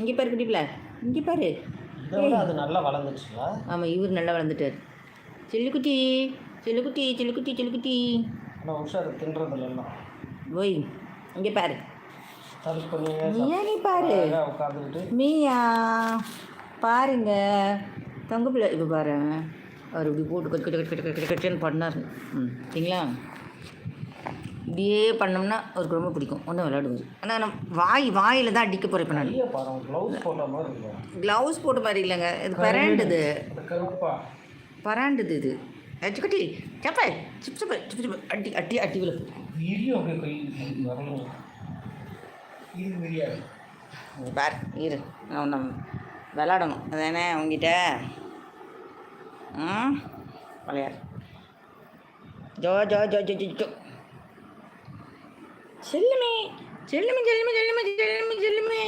இங்கே பாரு குட்டிப்பில இங்கே பாரு அது நல்லா வளர்ந்துச்சுல ஆமாம் இவர் நல்லா வளர்ந்துட்டார் செல்லுக்குட்டி செல்லுக்குட்டி செல்லுக்குட்டி செல்லுக்குட்டி ஆனால் உஷார் தின்றதுல எல்லாம் ஓய் இங்கே பாரு நீ பாரு மியா பாருங்க தங்க பிள்ளை இப்போ பாரு அவர் இப்படி போட்டு கட்டு கட்டு கட்டு கட்டு கட்டுன்னு பண்ணார் ம் சரிங்களா இப்படியே பண்ணோம்னா அவருக்கு ரொம்ப பிடிக்கும். ஒன்றும் விளையாடுவார் ஆனால் நம்ம வாய் வாயில் தான் அடிக்க போகிறேன் இப்போ நான். க்ளவுஸ் போட்ட மாதிரி இல்லைங்க. இது பராண்டுது. பராண்டுது இது. அச்சுக்கட்டி சப்ப சிப் சப்ப சிப் சிப் அட்டி அட்டி அட்டி விழு விரியும் அப்படியே கை வரணும். இது விரியாது பார் இரு. நான் நம்ம விளாடணும் அதானே உங்ககிட்ட ம்? விளையாடு. ஜோ ஜோ ஜோ ஜோ ஜோ ஜோ. செல்லுமே செல்லுமே செல்லுமே செல்லுமே செல்லுமே செல்லுமே.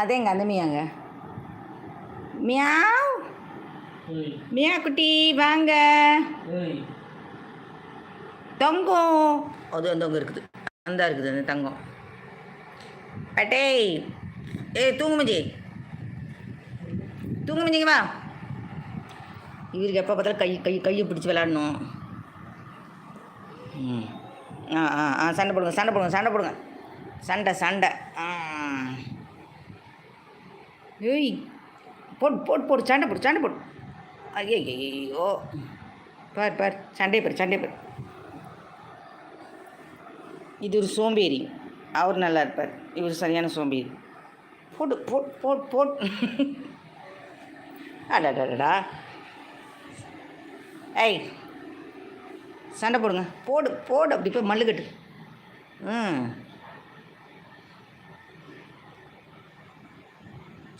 அதேங்க அந்த மியாங்க மியாவ். மியா குட்டி வாங்க. தங்கம் அது அந்த அங்கே இருக்குது. அந்த இருக்குது அந்த தங்கம். பட்டே ஏய் தூங்கு மஞ்சி. தூங்கு மஞ்சிங்க வா. இவருக்கு எப்போ பார்த்தாலும் கை கை கையை பிடிச்சி விளாடணும் ம். ஆ ஆ ஆ சண்டை போடுங்க சண்டை போடுங்க சண்டை போடுங்க. சண்டை சண்டை. ஏய் போட்டு போட்டு போடு சண்டை போடு சண்டை போடு. ஐயோ ஐயோ பார் பார் சண்டை பார் சண்டை பார். இது ஒரு சோம்பேறி. அவர் நல்லா இருப்பார். இவர் சரியான சோம்பேறி. போடு போட் போட் போட். அடாடாடா ஏய் சண்டை போடுங்க. போடு போடு அப்படி போய் மல்லுக்கட்டு ம்.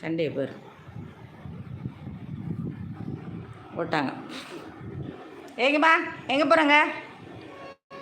சண்டையை பேர் போட்டாங்க. எங்கப்பா எங்கே போகிறாங்க